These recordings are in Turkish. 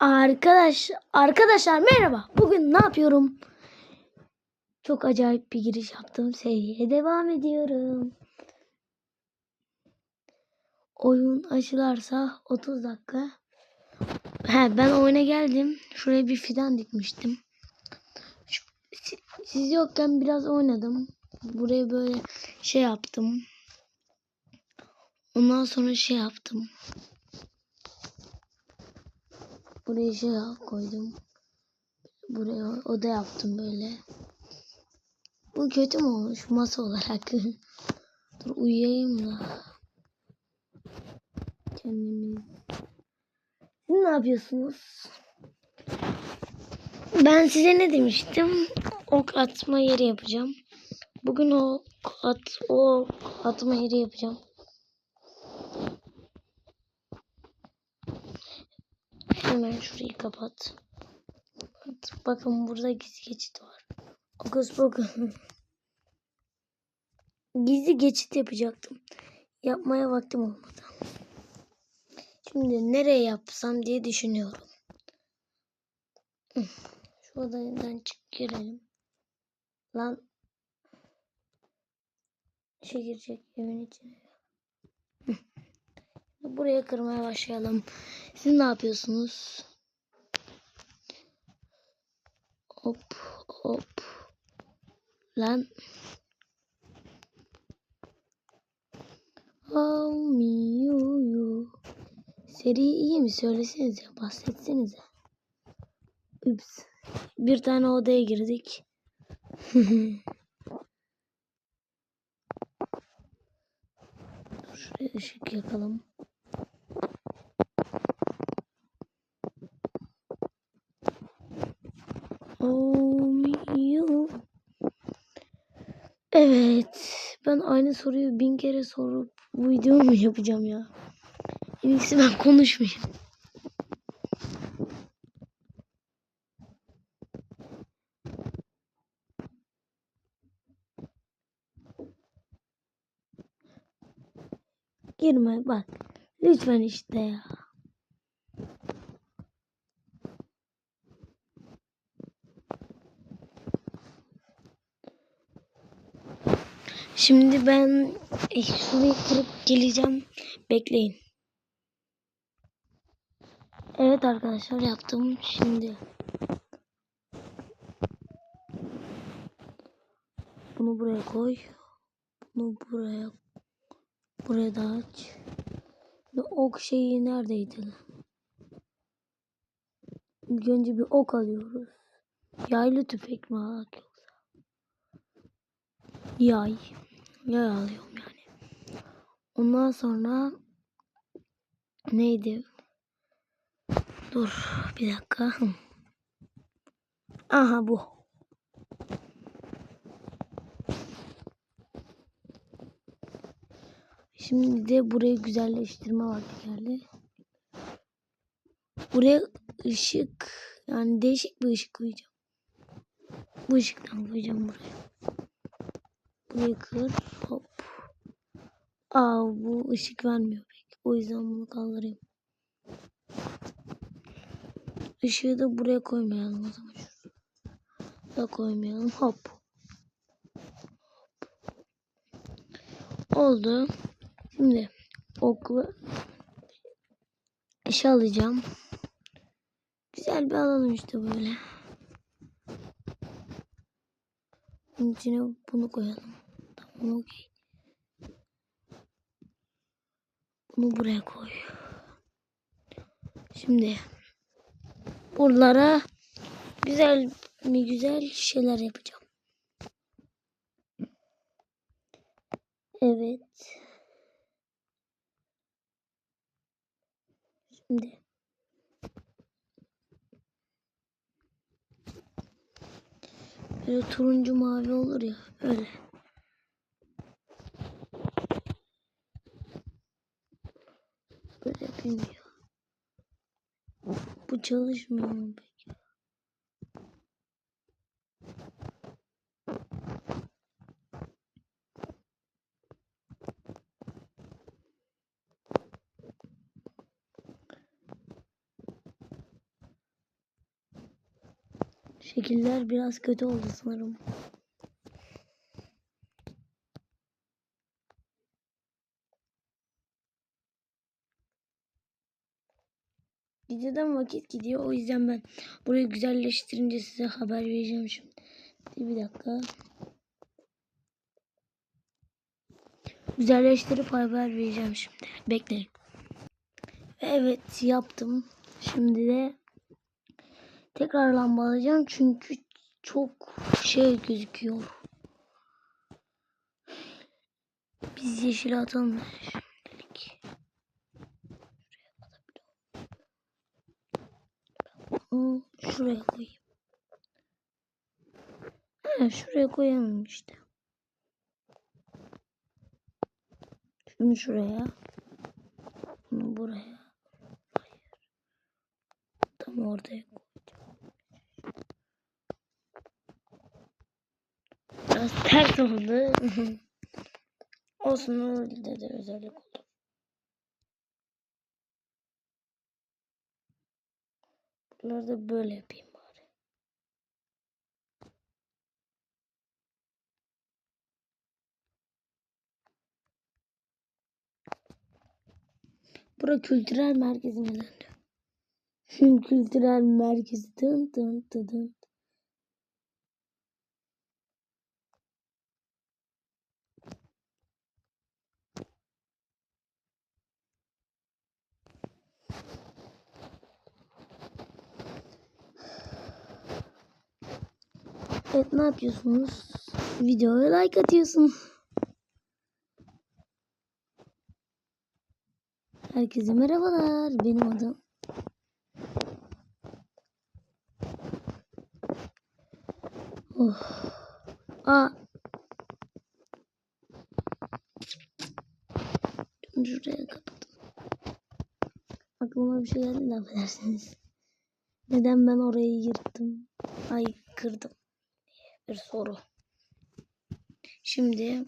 Arkadaş, arkadaşlar merhaba. Bugün ne yapıyorum? Çok acayip bir giriş yaptım. Seriye devam ediyorum. Oyun açılarsa 30 dakika. He, ben oyuna geldim. Şuraya bir fidan dikmiştim. Şu- si- siz yokken biraz oynadım. Buraya böyle şey yaptım. Ondan sonra şey yaptım. Buraya şey koydum. Buraya oda yaptım böyle. Bu kötü mü olmuş masa olarak? Dur uyuyayım da. Kendimiz. Siz ne yapıyorsunuz? Ben size ne demiştim? Ok atma yeri yapacağım. Bugün o at o ok atma yeri yapacağım. Hemen şurayı kapat. Bakın burada gizli geçit var. Okus pokus. Gizli geçit yapacaktım. Yapmaya vaktim olmadı. Şimdi nereye yapsam diye düşünüyorum. Şu odadan çık girelim. Lan şey girecek evin içine. Buraya kırmaya başlayalım. Siz ne yapıyorsunuz? Hop hop. Lan. Oh me you. Seri iyi mi? Söylesenize. Bahsetsenize. Üps. Bir tane odaya girdik. Şuraya ışık yakalım. Evet. Ben aynı soruyu bin kere sorup bu videomu mu yapacağım ya? En iyisi ben konuşmayayım. Girme bak. Lütfen işte ya. Şimdi ben şurayı kırıp geleceğim. Bekleyin. Evet arkadaşlar yaptım. Şimdi bunu buraya koy. Bunu buraya buraya da aç. Ok şeyi neredeydi? İlk önce bir ok alıyoruz. Yaylı tüfek mi alak yoksa? Yay. Yay alıyorum yani. Ondan sonra neydi? Dur bir dakika. Aha bu. Şimdi de burayı güzelleştirme vakti geldi. Buraya ışık yani değişik bir ışık koyacağım. Bu ışıktan koyacağım buraya. Burayı kır. Hop. Aa bu ışık vermiyor pek. O yüzden bunu kaldırayım. Işığı da buraya koymayalım o zaman. Şuraya koymayalım. Hop. Oldu. Şimdi okla eşya alacağım. Güzel bir alalım işte böyle. Bunun içine bunu koyalım. Tamam okey. Bunu buraya koy. Şimdi buralara güzel mi güzel şeyler yapacağım. Evet. Şimdi böyle turuncu mavi olur ya öyle. Böyle ya. Bu çalışmıyor mu peki? Şekiller biraz kötü oldu sanırım. Videodan vakit gidiyor. O yüzden ben burayı güzelleştirince size haber vereceğim şimdi. Bir dakika. Güzelleştirip haber vereceğim şimdi. Bekleyin. Evet yaptım. Şimdi de tekrar lamba alacağım çünkü çok şey gözüküyor. Biz yeşil atalım. Şuraya koyayım. Ha, şuraya koyamam işte. Şunu şuraya. Bunu buraya. Hayır. Tam ortaya koyacağım. Ters oldu. Olsun öyle de özellik oldu. Buraları da böyle yapayım bari. Bura kültürel merkezine döndü. kültürel merkezi dın dın dın dın. Evet ne yapıyorsunuz? Videoya like atıyorsun. Herkese merhabalar. Benim adım. Oh. Aa. Şuraya kapattım. Aklıma bir şey geldi de affedersiniz. Neden ben orayı yırttım? Ay kırdım. Bir soru. Şimdi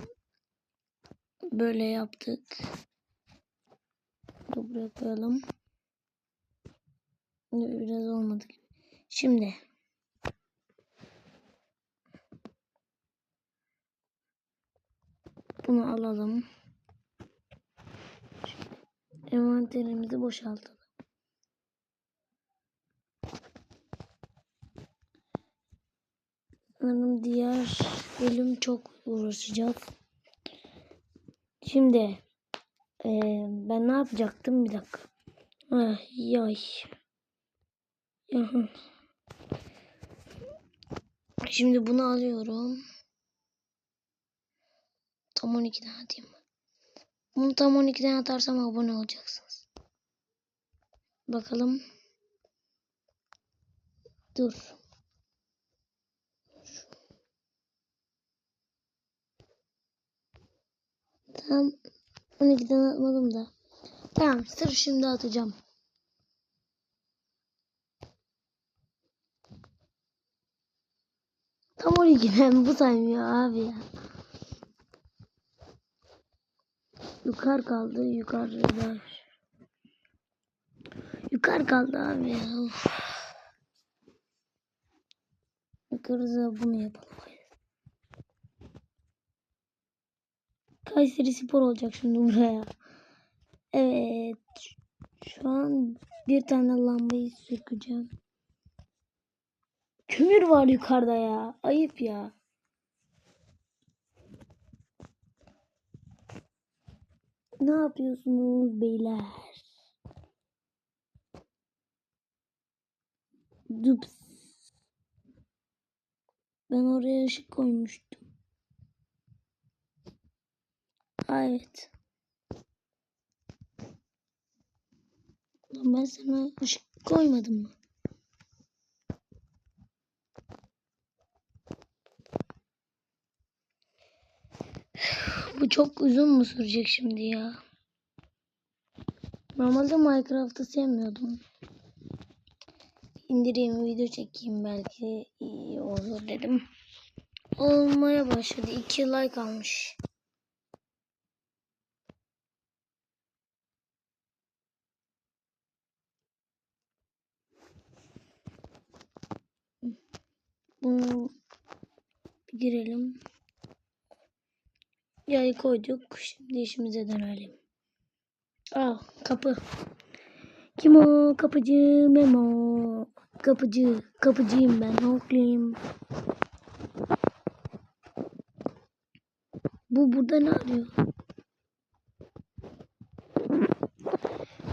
böyle yaptık. Buraya koyalım. Biraz olmadı. Şimdi bunu alalım. Envanterimizi boşaltalım. Sanırım diğer bölüm çok uğraşacağız. Şimdi e, ben ne yapacaktım bir dakika. Ah, yay. Şimdi bunu alıyorum. Tam 12'den atayım. Bunu tam 12'den atarsam abone olacaksınız. Bakalım. Dur. Tam 12'den atmadım da. Tamam sır şimdi atacağım. Tam 12'den bu saymıyor abi ya. Yukarı kaldı yukarıda. Yukarı kaldı abi ya. Yukarıda bunu yapalım. Kayseri Spor olacak şimdi buraya. Evet. Şu an bir tane lambayı sökeceğim. Kömür var yukarıda ya. Ayıp ya. Ne yapıyorsunuz beyler? Dups. Ben oraya ışık koymuştum. Evet. Ben sana ışık koymadım mı? Bu çok uzun mu sürecek şimdi ya? Normalde Minecraft'ı sevmiyordum. İndireyim video çekeyim belki iyi olur dedim. Olmaya başladı. 2 like almış. Bir girelim. Yayı koyduk. Şimdi işimize dönelim. Aa kapı. Kim o? Kapıcı Memo. Kapıcı. Kapıcıyım ben. Hokliyim. Bu burada ne arıyor?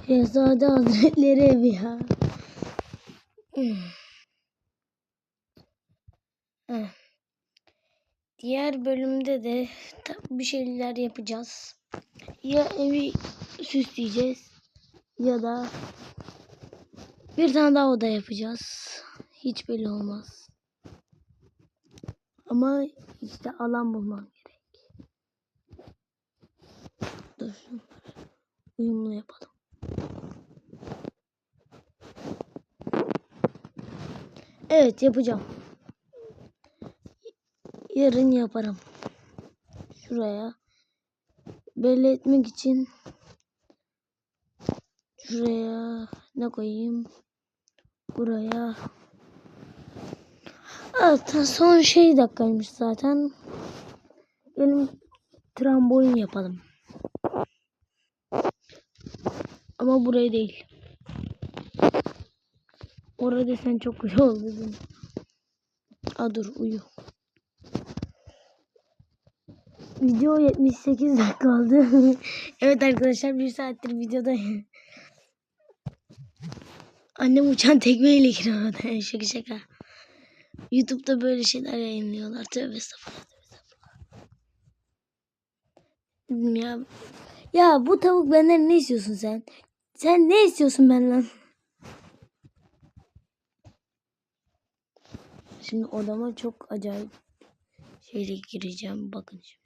Şehzade Hazretleri evi ya. Hmm. Diğer bölümde de bir şeyler yapacağız. Ya evi süsleyeceğiz ya da bir tane daha oda yapacağız. Hiç belli olmaz. Ama işte alan bulmam gerek. Dur uyumlu yapalım. Evet yapacağım. Yarın yaparım. Şuraya belli etmek için şuraya ne koyayım? Buraya. Evet, son şey dakikaymış zaten. Benim trambolin yapalım. Ama burayı değil. Orada sen çok güzel oldu. değil mi? Aa dur uyu. Video 78 dakika oldu. evet arkadaşlar bir saattir videodayım. Annem uçan tekmeyle orada. şaka şaka. Youtube'da böyle şeyler yayınlıyorlar. Tövbe estağfurullah. tövbe Ya, ya bu tavuk benden ne istiyorsun sen? Sen ne istiyorsun benden? Şimdi odama çok acayip şeyle gireceğim. Bakın şimdi.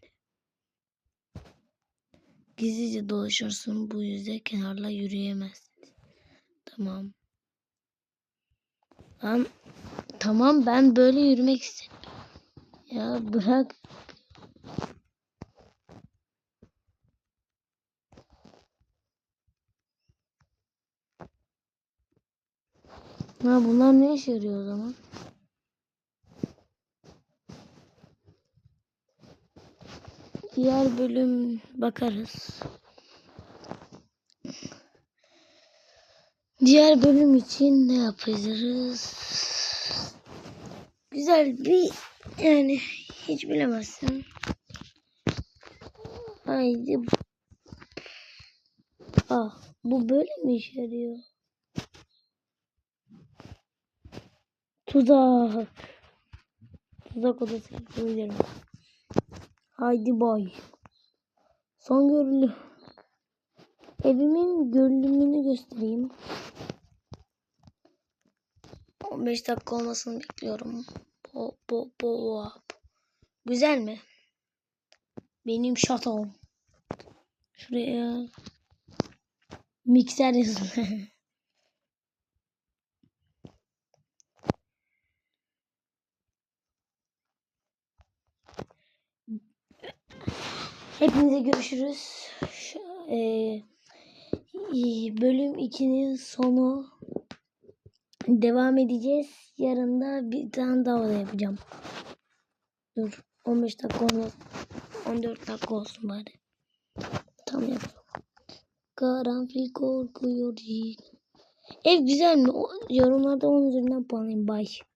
Gizlice dolaşırsın. Bu yüzden kenarla yürüyemezsin. Tamam. Ben, tamam ben böyle yürümek istemiyorum. Ya bırak. Ha bunlar ne işe yarıyor o zaman? Diğer bölüm bakarız. Diğer bölüm için ne yapacağız? Güzel bir yani hiç bilemezsin. Haydi. Ah bu böyle mi işe yarıyor? Tuzak. Tuzak odası yapabilirim. Haydi bay. Son görülü. Evimin görünümünü göstereyim. 15 dakika olmasını bekliyorum. Bo, bo, bo, Güzel mi? Benim şatom. Şuraya mikser yazın. Hepinize görüşürüz. Şu, eee, bölüm 2'nin sonu devam edeceğiz. Yarın da bir tane daha oda yapacağım. Dur 15 dakika olmaz. 14 dakika olsun bari. Tam yapalım. Karanfil korkuyor. Ev güzel mi? Yorumlarda onun üzerinden puanlayın. Bye.